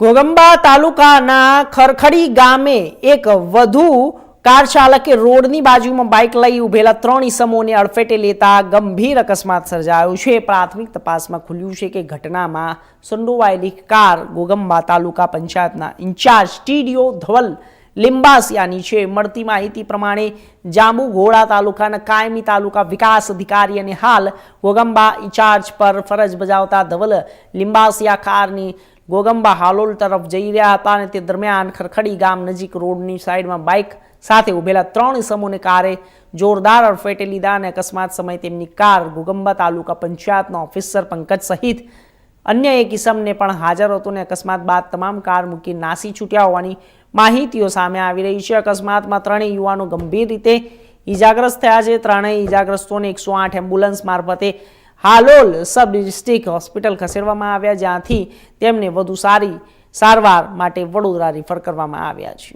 ઘોગંબા તાલુકાના ખરખડી ગામે એક વધુ કાર ચાલકે રોડની બાજુમાં બાઇક લઈ ઉભેલા ત્રણ ઈસમોને અડફેટે લેતા ગંભીર અકસ્માત સર્જાયો છે. પ્રાથમિક તપાસમાં ખુલ્યું છે કે ઘટનામાં સંડોવાયેલી કાર ગોગંબા તાલુકા પંચાયતના ઇન્ચાર્જ ટીડીઓ ધવલ લિંબાસિયાની છે. મળતી માહિતી પ્રમાણે જાંબુઘોડા તાલુકાના કાયમી તાલુકા વિકાસ અધિકારી અને હાલ ગોગંબા ઇન્ચાર્જ પર ફરજ બજાવતા ધવલ લિંબાસિયા કારની ગોગંબા હાલોલ તરફ જઈ રહ્યા હતા અને તે દરમિયાન ખરખડી ગામ નજીક રોડની સાઈડમાં બાઇક સાથે ઉભેલા ત્રણ ઇસમોને કારે જોરદાર અડફેટે લીધા અને અકસ્માત સમયે તેમની કાર ગોગંબા તાલુકા પંચાયતનો ઓફિસર પંકજ સહિત અન્ય એક ઇસમને પણ હાજર હતો અને અકસ્માત બાદ તમામ કાર મૂકી નાસી છૂટ્યા હોવાની માહિતીઓ સામે આવી રહી છે. અકસ્માતમાં ત્રણેય યુવાનો ગંભીર રીતે ઈજાગ્રસ્ત થયા છે. ત્રણેય ઈજાગ્રસ્તોને એકસો આઠ એમ્બ્યુલન્સ મારફતે હાલોલ સબ ડિસ્ટ્રિક્ટ હોસ્પિટલ ખસેડવામાં આવ્યા, જ્યાંથી તેમને વધુ સારી સારવાર માટે વડોદરા રિફર કરવામાં આવ્યા છે.